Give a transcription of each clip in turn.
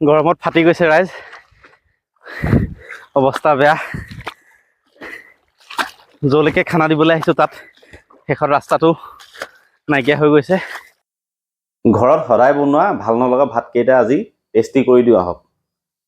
গৰমত ফাটি গৈছে ৰাইজ অৱস্থা বেয়া। য'লৈকে খানা দিবলৈ আহিছোঁ তাত শেষত ৰাস্তাটো নাইকিয়া হৈ গৈছে। ঘৰত সদায় বনোৱা ভাল নলগা ভাতকেইটা আজি টেষ্টি কৰি দিওঁ আহক।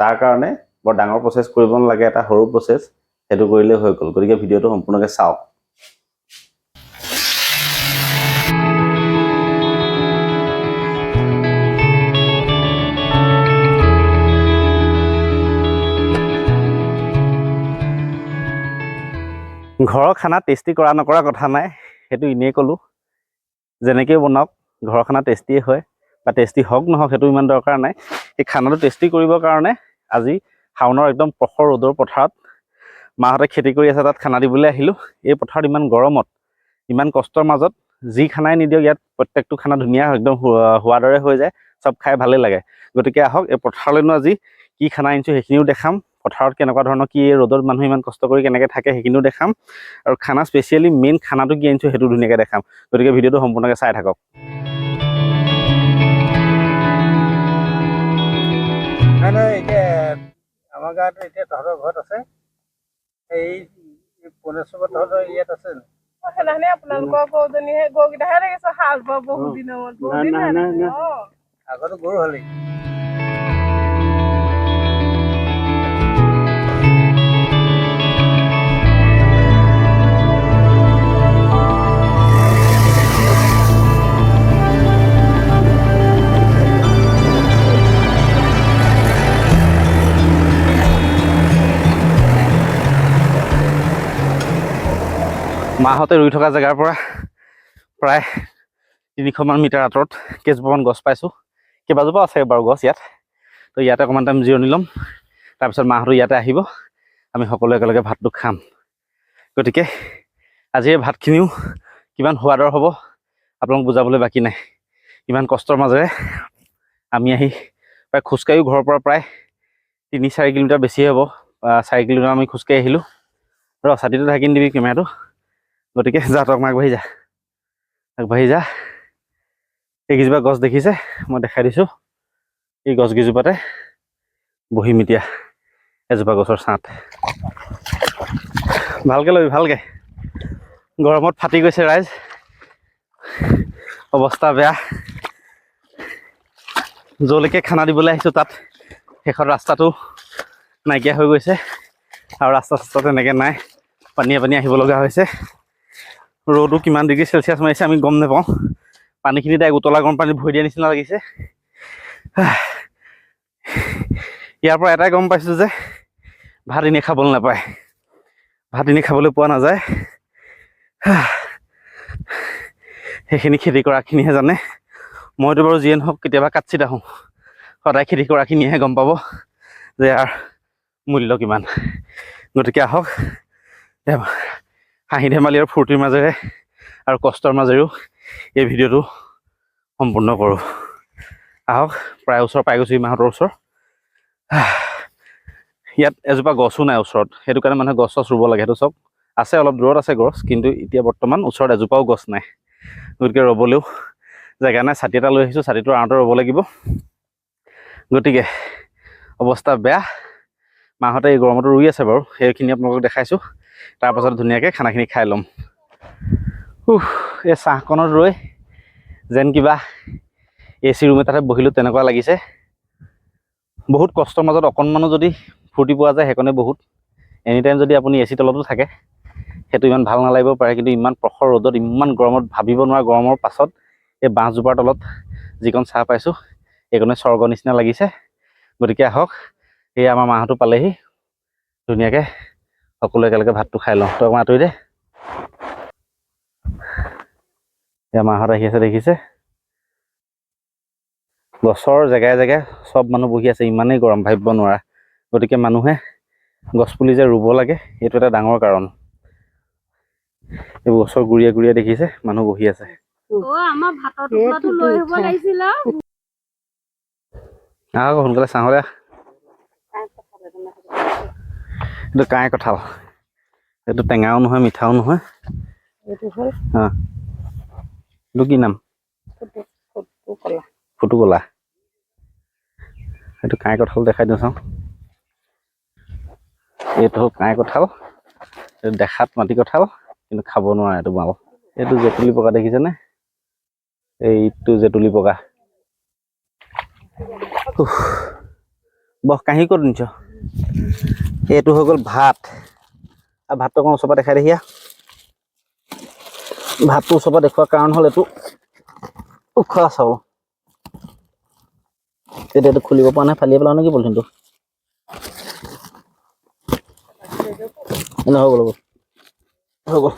তাৰ কাৰণে বৰ ডাঙৰ প্ৰচেছ কৰিব নালাগে এটা সৰু প্ৰচেছ সেইটো কৰিলেই হৈ গ'ল। গতিকে ভিডিঅ'টো সম্পূৰ্ণকৈ চাওক। ঘৰৰ খানা টেষ্টি কৰা নকৰা কথা নাই, সেইটো এনেই ক'লোঁ। যেনেকৈ বনাওক ঘৰৰ খানা টেষ্টিয়ে হয়, বা টেষ্টি হওক নহওক সেইটো ইমান দৰকাৰ নাই। এই খানাটো টেষ্টি কৰিবৰ কাৰণে আজি শাওনৰ একদম প্ৰখৰ ৰ'দৰ পথাৰত মাহঁতে খেতি কৰি আছে, তাত খানা দিবলৈ আহিলোঁ। এই পথাৰত ইমান গৰমত, ইমান কষ্টৰ মাজত যি খানাই নিদিয়ক, ইয়াত প্ৰত্যেকটো খানা ধুনীয়া একদম হোৱা- হোৱাৰ দৰে হৈ যায়, চব খাই ভালেই লাগে। গতিকে আহক, এই পথাৰলৈনো আজি কি খানা আনিছোঁ সেইখিনিও দেখাম। পথাৰত কেনেকুৱা ধৰণৰ কি ৰ'দত মানুহে ইমান কষ্ট কৰি কেনেকৈ থাকে সেইখিনিও দেখাম। আৰু খানা স্পেচিয়েলি মেইন খানাটো কি আনিছোঁ সেইটো ধুনীয়াকৈ দেখাম। গতিকে ভিডিঅ'টো সম্পূৰ্ণকৈ চাই থাকক। নাই নাই এতিয়া আমাৰ গাঁৱত এতিয়া তহঁতৰ ঘৰত আছে? এই পনেশ্বৰ তহঁতৰ ইয়াত আছে নে? সেইদিনাখনি আপোনালোকৰ গৰুজনীহে গৰুকেইটাহে দেখিছো হাল বোৱা বহুত দিনৰ মূৰত। বহুত নাই, দিন নাই, নাই, নাই। অ। আগতে গৰু হ'লেই। মাহঁতে ৰুই থকা জেগাৰ পৰা প্ৰায় তিনিশমান মিটাৰ আঁতৰত কেইজোপামান গছ পাইছোঁ। কেইবাজোপা আছে বাৰু গছ ইয়াত। তো ইয়াতে অকণমান টাইম জিৰণি ল'ম। তাৰপিছত মাহঁতো ইয়াতে আহিব। আমি সকলোৱে একেলগে ভাতটো খাম। গতিকে আজি এই ভাতখিনিও কিমান সোৱাদৰ হ'ব আপোনালোক বুজাবলৈ বাকী নাই। ইমান কষ্টৰ মাজেৰে আমি আহি প্ৰায় খোজকাঢ়িও ঘৰৰ পৰা প্ৰায় তিনি চাৰি কিলোমিটাৰ বেছিয়ে হ'ব। চাৰি কিলোমিটাৰ আমি খোজকাঢ়ি আহিলোঁ। ৰ ছাতিটো ঢাকি নিদিবি কেমেৰাটো। গতিকে যা তক আগবাঢ়ি যা। আগবাঢ়ি যা। এইকেইজোপা গছ দেখিছে? মই দেখাই দিছোঁ। এই গছকেইজোপাতে বহিম এতিয়া এজোপা গছৰ ছাঁত। ভালকৈ ল'বি ভালকৈ। গৰমত ফাটি গৈছে ৰাইজ। অৱস্থা বেয়া। য'লৈকে খানা দিবলৈ আহিছোঁ তাত শেষত ৰাস্তাটো নাইকিয়া হৈ গৈছে। আৰু ৰাস্তা চাস্তা তেনেকৈ নাই। পানীয়ে পানী আহিব লগা হৈছে। ৰ'দো কিমান ডিগ্ৰী চেলচিয়াছ মাৰিছে আমি গম নাপাওঁ। পানীখিনি তাইক উতলা গৰম পানীত ভৰি দিয়া নিচিনা লাগিছে। ইয়াৰ পৰা এটাই গম পাইছোঁ যে ভাত এনেই খাবলৈ নাপায়। ভাত এনেই খাবলৈ পোৱা নাযায়। সেইখিনি খেতি কৰাখিনিহে জানে। মইতো বাৰু যিয়ে নহওক কেতিয়াবা কাটচিত আহোঁ। সদায় খেতি কৰাখিনিয়েহে গম পাব যে ইয়াৰ মূল্য কিমান। গতিকে আহক। হাঁহি ধেমালি আৰু ফূৰ্তিৰ মাজেৰে আৰু কষ্টৰ মাজেৰেও এই ভিডিঅ'টো সম্পূৰ্ণ কৰোঁ। আহক প্ৰায় ওচৰ পাই গৈছোঁ মাহঁতৰ ওচৰ। ইয়াত এজোপা গছো নাই ওচৰত। সেইটো কাৰণে মানুহে গছ চছ ৰুব লাগে সেইটো চব আছে অলপ দূৰত আছে গছ কিন্তু এতিয়া বৰ্তমান ওচৰত এজোপাও গছ নাই। গতিকে ৰ'বলৈও জেগা নাই ছাতি এটা লৈ আহিছোঁ ছাতিটোৰ আঁৰতে ৰ'ব লাগিব। গতিকে অৱস্থা বেয়া। মাহঁতে এই গৰমতো ৰুই আছে বাৰু সেইখিনি আপোনালোকক দেখাইছোঁ। তাৰপাছত ধুনীয়াকৈ খানাখিনি খাই ল'ম। উহ এই চাহকণত ৰৈ যেন কিবা এ চি ৰুম এটাতে বহিলোঁ তেনেকুৱা লাগিছে। বহুত কষ্টৰ মাজত অকণমানো যদি ফূৰ্তি পোৱা যায় সেইকণে বহুত। এনি টাইম যদি আপুনি এ চি তলতো থাকে সেইটো ইমান ভাল নালাগিব পাৰে কিন্তু ইমান প্ৰখৰ ৰ'দত ইমান গৰমত ভাবিব নোৱাৰা গৰমৰ পাছত এই বাঁহজোপাৰ তলত যিকণ চাহ পাইছোঁ সেইকণে স্বৰ্গ নিচিনা লাগিছে। গতিকে আহক এই আমাৰ মাহঁতো পালেহি। ধুনীয়াকৈ সকলোৱে একেলগে ভাতটো খাই লওঁ। তই আঁতৰি দে। মাহঁত আহি আছে দেখিছে? গছৰ জেগাই জেগাই চব মানুহ বহি আছে ইমানেই গৰম ভাবিব নোৱাৰা। গতিকে মানুহে গছপুলি যে ৰুব লাগে এইটো এটা ডাঙৰ কাৰণ। এইবোৰ গছৰ গুৰিয়ে গুৰিয়ে দেখিছে মানুহ বহি আছে। আহ সোনকালে চাহলৈ আহ। এইটো কাঁই কঁঠাল। এইটো টেঙাও নহয় মিঠাও নহয়। এইটো হ'ল অঁ এইটো কি নাম? ফুটু ফুটু কলা। ফুটুকলা সেইটো কাঁই কঁঠাল দেখাই দিওঁ চাওঁ। এইটো হ'ল কাঁই কঁঠাল। এইটো দেখাত মাটি কঁঠাল কিন্তু খাব নোৱাৰে এইটো মাল। এইটো জেতুলি পকা দেখিছেনে? এইটো জেতুলি পকা। বহ কাঁহী ক'ত নিছ? এইটো হৈ গ'ল ভাত। আৰু ভাতটো অকণ ওচৰৰ পৰা দেখাই দেখিয়া ভাতটো ওচৰৰ পৰা দেখুওৱাৰ কাৰণ হ'ল এইটো উখোৱা চাউল। তেতিয়া এইটো খুলিব পৰা নাই, ফালিয়ে পেলাও নেকি পলিথিনটো হৈ গ'ল হৈ গ'ল।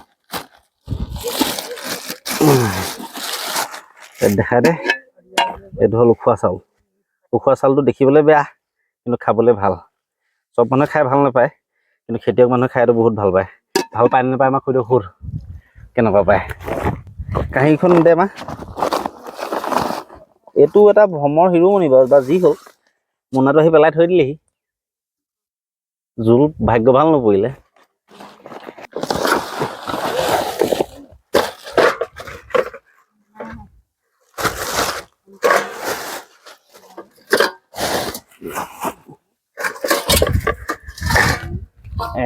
দেখাই দে, এইটো হ'ল উখোৱা চাউল। উখোৱা চাউলটো দেখিবলৈ বেয়া, কিন্তু খাবলৈ ভালো। চব মানুহে খাই ভাল নাপায় কিন্তু খেতিয়ক মানুহে খাই এইটো বহুত ভাল পায়। ভাল পায় নাপায় আমাক সুধি সুধ কেনেকুৱা পায়। কাঁহীখন দে মা। এইটো এটা ভ্ৰমৰ শিৰোমণি বাৰু বা যি হ'ল মোনাটো আহি পেলাই থৈ দিলেহি। জোল ভাগ্য ভাল নপৰিলে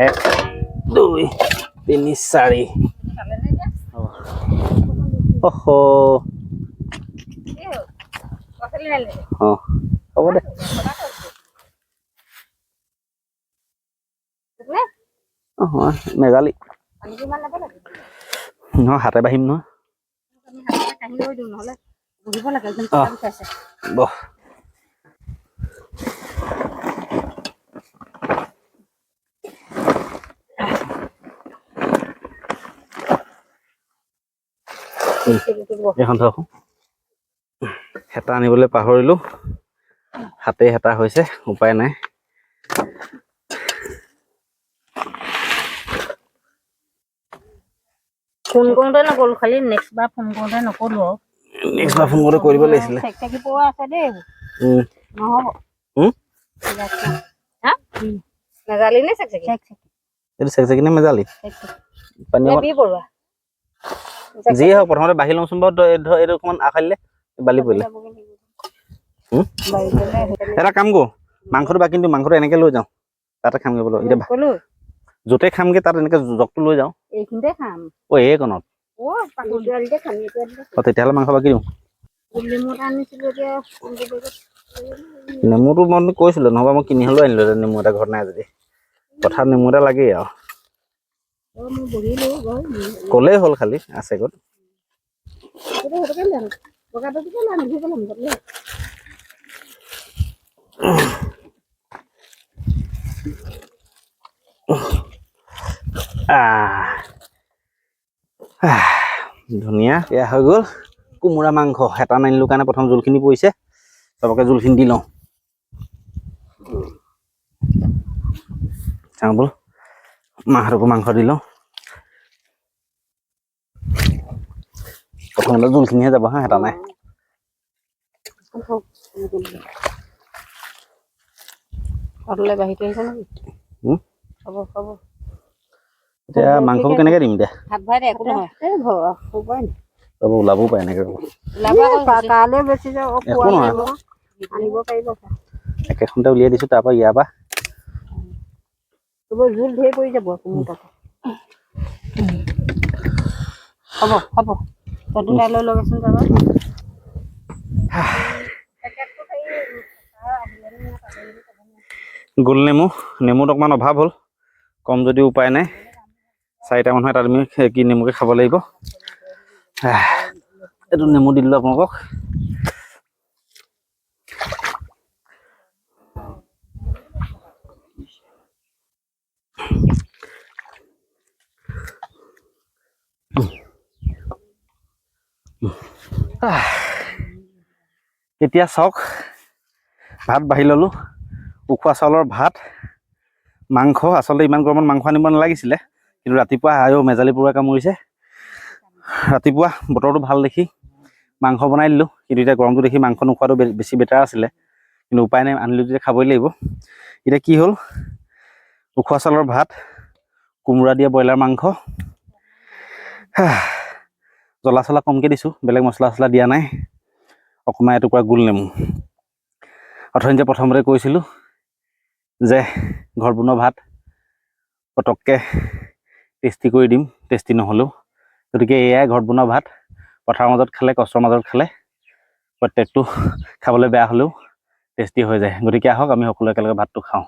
এক দুই তিনি চাৰি অহ অ হ'ব দে অ হয়, মেঘালী নহয় হাতে বাঢ়িম নহয় আকৌ। হেতা আনিবলৈ পাহৰিলো। হাতে হেতা হৈছে উপায় নাই। ফোন কৰোঁতে নকলো খালি নেক্সট বাৰ ফোন কৰোঁতে নকলো আৰু। নেক্সট বাৰ ফোন কৰোঁতে কৰিব লাগিছিলে। আছে দেই। নহ'ব। নেজালি নে চেক চেকি নে মেজালি? পানী নে বি যিয়ে হওক প্ৰথমতে বাঢ়ি লওঁচোন বাৰু এইটো অকণমান আখালিলে বালি পৰিলে। এটা কাম কৰো মাংসটো বাকী দিওঁ মাংসটো এনেকে লৈ যাওঁ তাতে খামগৈ বোলো এতিয়া য'তে খামগে তাত এনেকে জগটো লৈ যাওঁ। অ এইকণত অ তেতিয়াহ'লে মাংস বাকী দিওঁ। নেমুটো মই কৈছিলোঁ নহ'বা মই কিনি হ'লেও আনিলোঁ নেমু এটা ঘৰত নাই যদি। পথাৰত নেমু এটা লাগেই আৰু। ক'লেই হ'ল খালি, আছে ক'ত ধুনীয়া। এয়া হৈ গ'ল। কোমোৰা মাংস হেতা নানিলোঁ কাৰণে প্ৰথম জোলখিনি পৰিছে। চবকে জোলখিনি দি লওঁ। চাওঁ ব'ল। মাহঁতকো মাংস দি লওঁ। প্ৰথমতে জোলখিনিহে যাব হা হেতা নাই ঘৰলৈ বাঢ়ি থৈ আহিছে নেকি হুম? হ'ব হ'ব এতিয়া মাংসবোৰ কেনেকৈ দিম এতিয়া ভাত ভৰাই দে একো নহয় এই ঘৰ শুবাই চব ওলাবও পাৰে এনেকৈ ওলাবা তালৈ বেছি যাব একো নহয় আনিব পাৰিব একেখনতে উলিয়াই দিছোঁ তাৰপৰা ইয়াৰ পৰা এইবোৰ জোল ধেৰ পৰি যাব কোমোৰ তাতে হ'ব যাবা গোল নেমু নেমুত অকণমান অভাৱ হ'ল। কম যদিও উপায় নাই। চাৰিটা মানুহে তাত আমি কি নেমুকে খাব লাগিব। এইটো নেমু দি দিলোঁ আপোনালোকক। এতিয়া চাওক ভাত বাঢ়ি ল'লোঁ। উখোৱা চাউলৰ ভাত মাংস আচলতে ইমান গৰমত মাংস আনিব নালাগিছিলে কিন্তু ৰাতিপুৱা আয়ো মেজালি পৰুৱাই কামুৰিছে। ৰাতিপুৱা বতৰটো ভাল দেখি মাংস বনাই দিলোঁ কিন্তু এতিয়া গৰমটো দেখি মাংস নোখোৱাটো বেছি বেটাৰ আছিলে কিন্তু উপায় নাই আনিলোঁ যেতিয়া খাবই লাগিব। এতিয়া কি হ'ল উখোৱা চাউলৰ ভাত কোমোৰা দিয়া ব্ৰইলাৰ মাংস জ্বলা চলা কমকৈ দিছোঁ বেলেগ মছলা চছলা দিয়া নাই। অকণমান এটুকুৰা গোল নেমু। অথনি যে প্ৰথমতে কৈছিলোঁ যে ঘৰত বনোৱা ভাত পটককৈ টেষ্টি কৰি দিম টেষ্টি নহ'লেও। গতিকে এয়াই ঘৰত বনোৱা ভাত। পথাৰৰ মাজত খালে কষ্টৰ মাজত খালে প্ৰত্যেকটো খাবলৈ বেয়া হ'লেও টেষ্টি হৈ যায়। গতিকে আহক আমি সকলোৱে একেলগে ভাতটো খাওঁ।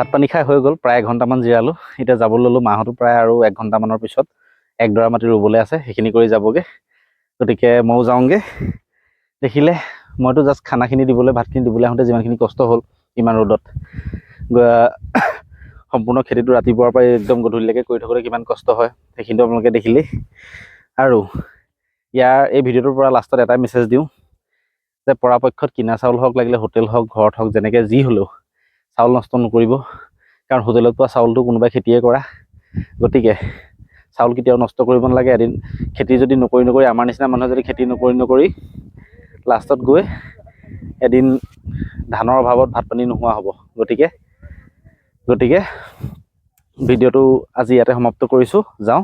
ভাত পানী খাই হৈ গ'ল প্ৰায় এঘণ্টামান জিৰালোঁ। এতিয়া যাব ল'লোঁ মাহঁতো প্ৰায় আৰু এক ঘণ্টামানৰ পিছত একডৰা মাটি ৰুবলৈ আছে সেইখিনি কৰি যাবগৈ। গতিকে ময়ো যাওঁগৈ। দেখিলে মইতো জাষ্ট খানাখিনি দিবলৈ ভাতখিনি দিবলৈ আহোঁতে যিমানখিনি কষ্ট হ'ল ইমান ৰ'দত। সম্পূৰ্ণ খেতিটো ৰাতিপুৱাৰ পৰা একদম গধূলিলৈকে কৰি থাকোঁতে কিমান কষ্ট হয় সেইখিনিতো আপোনালোকে দেখিলেই। আৰু ইয়াৰ এই ভিডিঅ'টোৰ পৰা লাষ্টত এটাই মেছেজ দিওঁ যে পৰাপক্ষত কিনা চাউল হওক লাগিলে হোটেল হওক ঘৰত হওক যেনেকৈ যি হ'লেও চাউল নষ্ট নকৰিব। কাৰণ হোটেলত পোৱা চাউলটো কোনোবাই খেতিয়ে কৰা। গতিকে চাউল কেতিয়াও নষ্ট কৰিব নালাগে। এদিন খেতি যদি নকৰি নকৰি আমাৰ নিচিনা মানুহে যদি খেতি নকৰি নকৰি লাষ্টত গৈ এদিন ধানৰ অভাৱত ভাত পানী নোহোৱা হ'ব। গতিকে গতিকে ভিডিঅ'টো আজি ইয়াতে সমাপ্ত কৰিছোঁ। যাওঁ।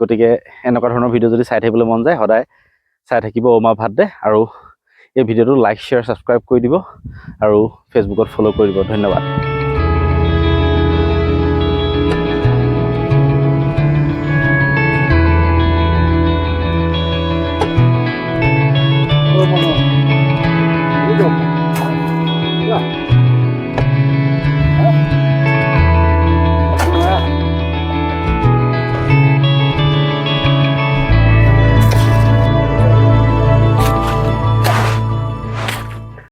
গতিকে এনেকুৱা ধৰণৰ ভিডিঅ' যদি চাই থাকিবলৈ মন যায় সদায় চাই থাকিব অমা ভাত দে আৰু এই ভিডিঅ'টো লাইক শ্বেয়াৰ ছাবস্ক্ৰাইব কৰি দিব আৰু ফেচবুকত ফ'ল' দিব। ধন্যবাদ।